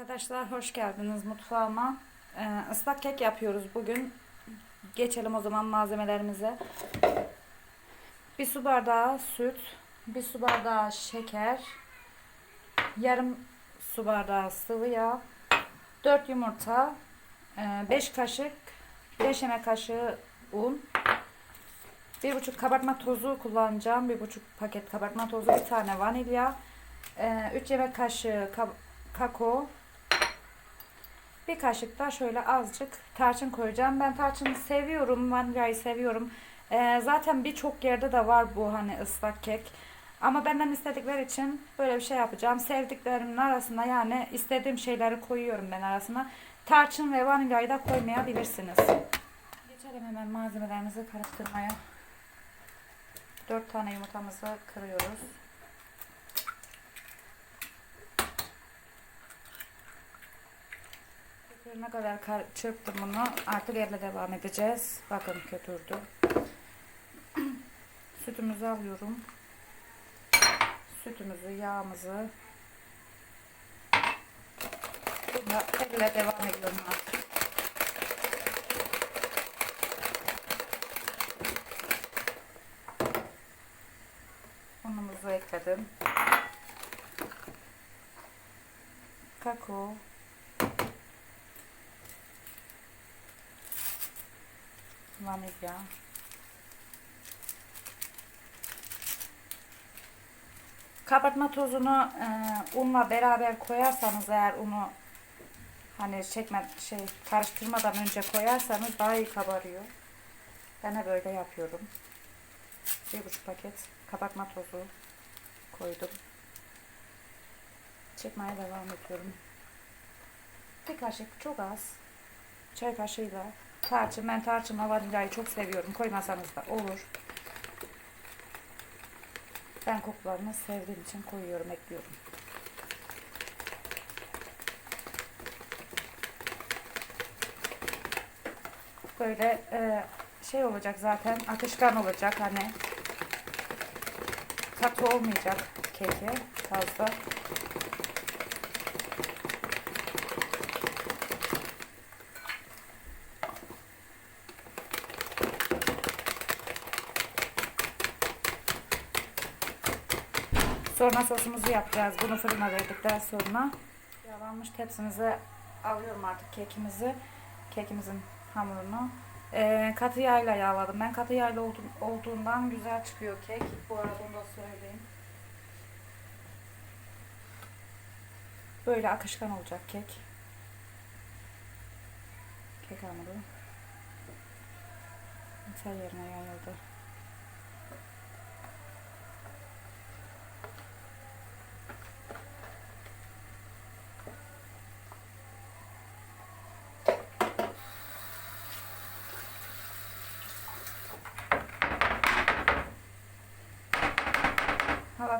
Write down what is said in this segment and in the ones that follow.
Arkadaşlar hoş geldiniz mutfağıma. Ee, ıslak kek yapıyoruz bugün. Geçelim o zaman malzemelerimize. Bir su bardağı süt, bir su bardağı şeker, yarım su bardağı sıvı yağ, 4 yumurta, 5 kaşık, 5 yemek kaşığı un, bir buçuk kabartma tozu kullanacağım. Bir buçuk paket kabartma tozu, bir tane vanilya, 3 yemek kaşığı kakao, bir kaşık da şöyle azıcık tarçın koyacağım. Ben tarçını seviyorum. Vanilyayı seviyorum. Ee, zaten birçok yerde de var bu hani ıslak kek. Ama benden istedikleri için böyle bir şey yapacağım. Sevdiklerimin arasına yani istediğim şeyleri koyuyorum ben arasına. Tarçın ve vanilyayı da koymayabilirsiniz. Geçelim hemen malzemelerimizi karıştırmaya. 4 tane yumurtamızı kırıyoruz. Ne kadar kar çırptım bunu. Artık elle devam edeceğiz. Bakın kötürdü. Sütümüzü alıyorum. Sütümüzü, yağımızı. Bunda elle devam ediyorum artık. Unumuzu ekledim. Kakao. Vanilya. Kabartma tozunu e, unla beraber koyarsanız eğer unu hani çekme şey karıştırmadan önce koyarsanız daha iyi kabarıyor. Ben de böyle yapıyorum. Bir buçuk paket kabartma tozu koydum. Çekmeye devam ediyorum. Bir kaşık çok az. Çay kaşığıyla Tarçın, ben tarçınla vanilyayı çok seviyorum. Koymasanız da olur. Ben kokularını sevdiğim için koyuyorum, ekliyorum. Böyle e, şey olacak zaten, akışkan olacak hani. Katı olmayacak keki fazla. Sonra sosumuzu yapacağız. Bunu fırına verdikten sonra yağlanmış tepsimize alıyorum artık kekimizi. Kekimizin hamurunu. Ee, katı yağla yağladım. Ben katı yağla olduğundan güzel çıkıyor kek. Bu arada onu da söyleyeyim. Böyle akışkan olacak kek. Kek hamuru. Her yerine yayıldı.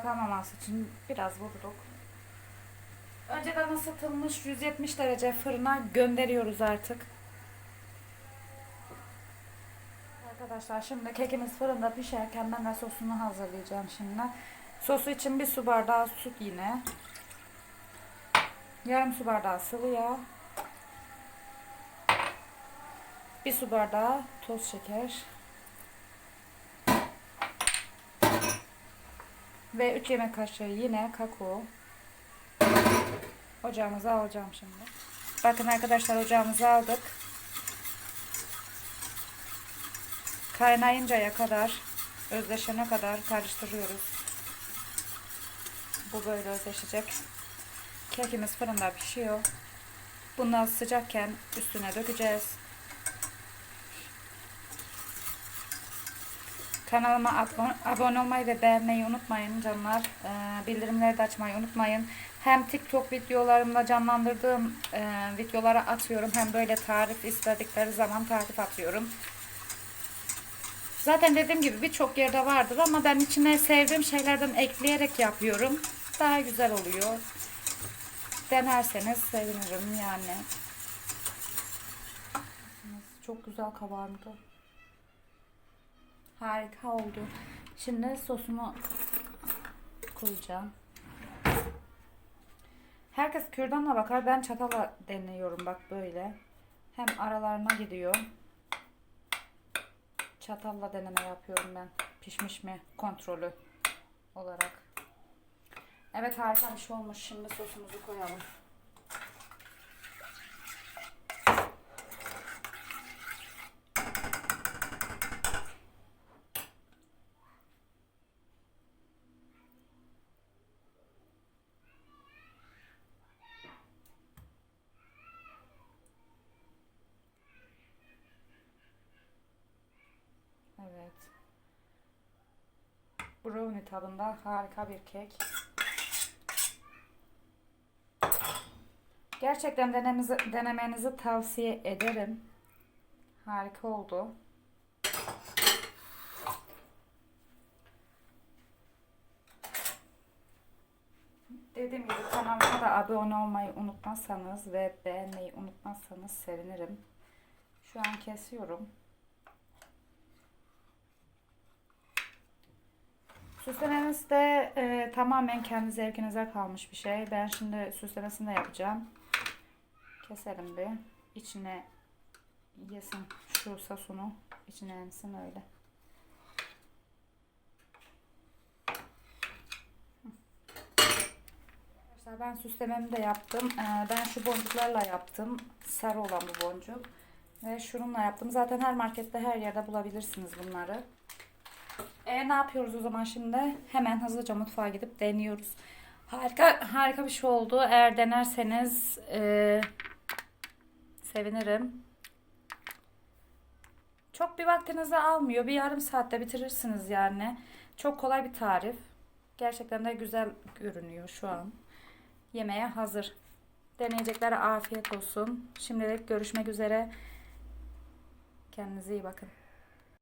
Kalmaması için biraz vurduk. Önceden ısıtılmış 170 derece fırına gönderiyoruz artık. Arkadaşlar şimdi kekimiz fırında pişerken ben de sosunu hazırlayacağım şimdi. Sosu için bir su bardağı süt yine. Yarım su bardağı sıvı yağ. Bir su bardağı toz şeker. Ve 3 yemek kaşığı yine kakao. Ocağımıza alacağım şimdi. Bakın arkadaşlar ocağımıza aldık. Kaynayıncaya kadar, özleşene kadar karıştırıyoruz. Bu böyle özleşecek. Kekimiz fırında pişiyor. Bundan sıcakken üstüne dökeceğiz. Kanalıma abone- olmayı ve beğenmeyi unutmayın canlar. Ee, bildirimleri de açmayı unutmayın. Hem TikTok videolarımda canlandırdığım e, videolara atıyorum. Hem böyle tarif istedikleri zaman tarif atıyorum. Zaten dediğim gibi birçok yerde vardır ama ben içine sevdiğim şeylerden ekleyerek yapıyorum. Daha güzel oluyor. Denerseniz sevinirim yani. Çok güzel kabardı. Harika oldu. Şimdi sosumu koyacağım. Herkes kürdanla bakar. Ben çatalla deniyorum bak böyle. Hem aralarına gidiyor. Çatalla deneme yapıyorum ben. Pişmiş mi kontrolü olarak. Evet harika bir şey olmuş. Şimdi sosumuzu koyalım. Evet. Brownie tadında harika bir kek. Gerçekten denemenizi, denemenizi tavsiye ederim. Harika oldu. Dediğim gibi kanalıma da abone olmayı unutmazsanız ve beğenmeyi unutmazsanız sevinirim. Şu an kesiyorum. Süslememiz de e, tamamen kendi zevkinize kalmış bir şey. Ben şimdi süslemesini de yapacağım. Keselim bir. İçine yesin şu sosunu. içine emsin öyle. Arkadaşlar ben süslememi de yaptım. Ee, ben şu boncuklarla yaptım. Sarı olan bu boncuk. Ve şununla yaptım. Zaten her markette her yerde bulabilirsiniz bunları. E ne yapıyoruz o zaman şimdi? Hemen hızlıca mutfağa gidip deniyoruz. Harika harika bir şey oldu. Eğer denerseniz e, sevinirim. Çok bir vaktinizi almıyor. Bir yarım saatte bitirirsiniz yani. Çok kolay bir tarif. Gerçekten de güzel görünüyor şu an. Yemeğe hazır. Deneyeceklere afiyet olsun. Şimdilik görüşmek üzere. Kendinize iyi bakın.